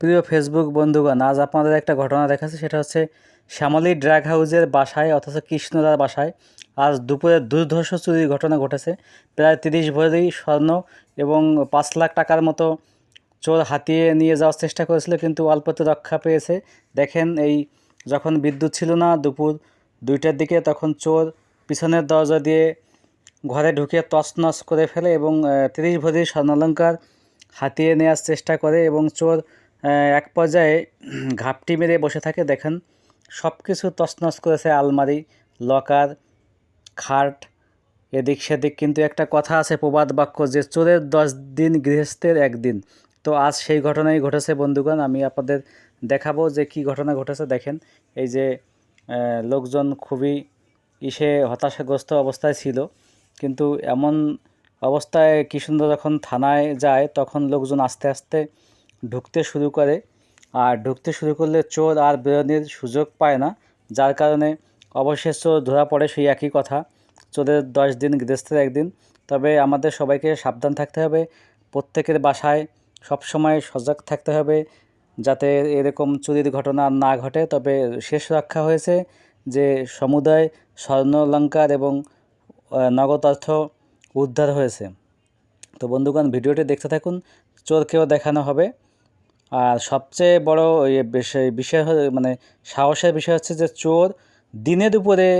প্রিয় ফেসবুক বন্ধুগণ, আজ আপনাদের একটা ঘটনা দেখাচ্ছি। সেটা হচ্ছে শ্যামলী ড্র্যাগ হাউসের বাসায়, অথচ কৃষ্ণদার বাসায়, আজ দুপুরে দুর্ধর্ষ চুরির ঘটনা ঘটেছে। প্রায় তিরিশ ভরি স্বর্ণ এবং পাঁচ লাখ টাকার মতো চোর হাতিয়ে নিয়ে যাওয়ার চেষ্টা করেছিল, কিন্তু অল্পতে রক্ষা পেয়েছে। দেখেন, এই যখন বিদ্যুৎ ছিল না দুপুর দুইটার দিকে, তখন চোর পিছনের দরজা দিয়ে ঘরে ঢুকে তছনছ করে ফেলে এবং তিরিশ ভরি স্বর্ণালঙ্কার হাতিয়ে নেওয়ার চেষ্টা করে এবং চোর এক পর্যায়ে ঘাপটি মেরে বসে থাকে, দেখেন সব কিছু তছনছ করেছে আলমারি, লকার, খাট, এদিক সেদিক। কিন্তু একটা কথা আছে প্রবাদ বাক্য যে, চোরের দশ দিন গৃহস্থের একদিন। তো আজ সেই ঘটনাই ঘটেছে বন্ধুগণ, আমি আপনাদের দেখাবো যে কি ঘটনা ঘটেছে। দেখেন এই যে লোকজন খুবই ইসে হতাশাগ্রস্ত অবস্থায় ছিল। কিন্তু এমন অবস্থায় কৃষ্ণদা যখন থানায় যায়, তখন লোকজন আস্তে আস্তে ঢুকতে শুরু করে। আর ঢুকতে শুরু করলে চোর আর বেরোনির সুযোগ পায় না, যার কারণে অবশেষ চোর ধরা পড়ে সেই একই কথা। চোরের দশ দিন, গৃহস্থের একদিন। তবে আমাদের সবাইকে সাবধান থাকতে হবে। প্রত্যেকের বাসায় সবসময় সজাগ থাকতে হবে, যাতে এরকম চুরির ঘটনা না ঘটে। তবে শেষ রক্ষা হয়েছে যে সমুদায় স্বর্ণলঙ্কার এবং নগদ অর্থ উদ্ধার হয়েছে। তো বন্ধুগণ, ভিডিওটি দেখতে থাকুন। চোরকেও দেখানো হবে। আর সবচেয়ে বড় ইয়ে বিষয় বিষয় মানে সাহসের বিষয় হচ্ছে যে চোর দিনে দুপুরে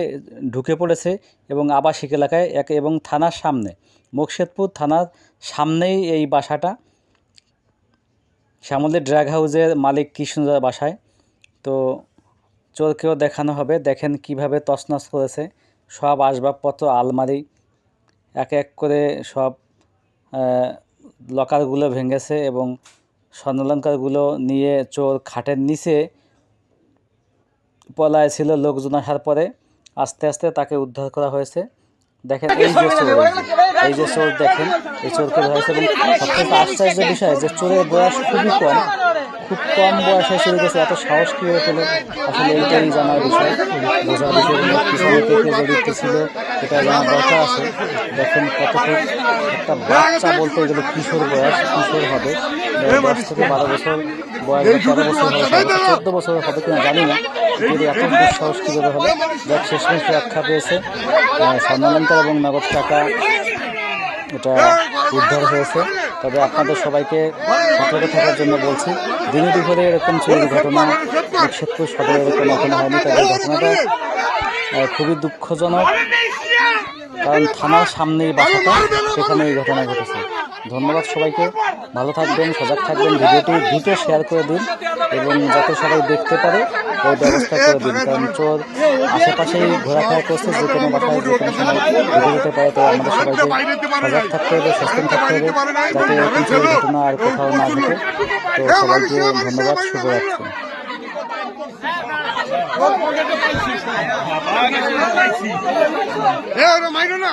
ঢুকে পড়েছে এবং আবাসিক এলাকায় এক, এবং থানার সামনে মুর্শিদপুর থানার সামনেই এই বাসাটা। শ্যামলী ড্রাগ হাউসের মালিক কৃষ্ণদার বাসায়। তো চোরকেও দেখানো হবে, দেখেন কীভাবে তছনছ করেছে। সব আসবাবপত্র, আলমারি, এক এক করে সব লকারগুলো ভেঙেছে এবং স্বর্ণলঙ্কারগুলো নিয়ে চোর খাটের নিচে পলায় ছিল লোকজন আসার পরে। আস্তে আস্তে তাকে উদ্ধার করা হয়েছে। দেখেন এই যে চোর, এই যে- চোর দেখেন, এই চোরকে ধরা হয়েছে এবং সবথেকে আশ্চর্যের বিষয় যে চোরের বয়স খুবই কম। খুব কম বয়সে চুরি গেছে এত সাহস কীভাবে পেলে? আসলে এইটাই জানার বিষয়। বোঝার বিষয় হলো পিছনে কে কে জড়িত ছিল, এটা জানার দরকার আছে। দেখেন কতটুকু একটা বাচ্চা বলতে গেলে কিশোর বয়স, কিশোর হবে। দশ থেকে বারো বছর, বয়স বা তেরো বছর হবে, চোদ্দ বছর হবে কিনা জানি না। কিন্তু এত দুঃসাহস কীভাবে হবে যাক, শেষমেশ রক্ষা পেয়েছে। স্বর্ণালঙ্কার এবং নগদ টাকা এটা উদ্ধার হয়েছে। তবে আপনাদের সবাইকে সতর্ক থাকার জন্য বলছি, দিনে দুপুরে এরকম চুরির ঘটনা মুর্শিদপুর সদরে এরকম ঘটনা হয়নি, তাদের ঘটনাটা খুবই দুঃখজনক। কারণ থানার সামনেই বাসাটা সেখানে এই ঘটনা ঘটেছে। ধন্যবাদ সবাইকে ভালো থাকবেন সজাগ থাকবেন ভিডিওটি দ্রুত শেয়ার করে দিন এবং যাতে সবাই দেখতে পারে ওই ব্যবস্থা করে দিন কারণ চোর আশেপাশেই ঘোরাফেরা করছে যে কোনো বাসায় যে কোনো সময় ঘুরে যেতে পারে তো আমাদের সবাইকে সজাগ থাকতে হবে সচেতন থাকতে হবে যাতে চুরির ঘটনা আর কোথাও না ঘটে তো সবাইকে ধন্যবাদ শুভরাত্রি মাইরো না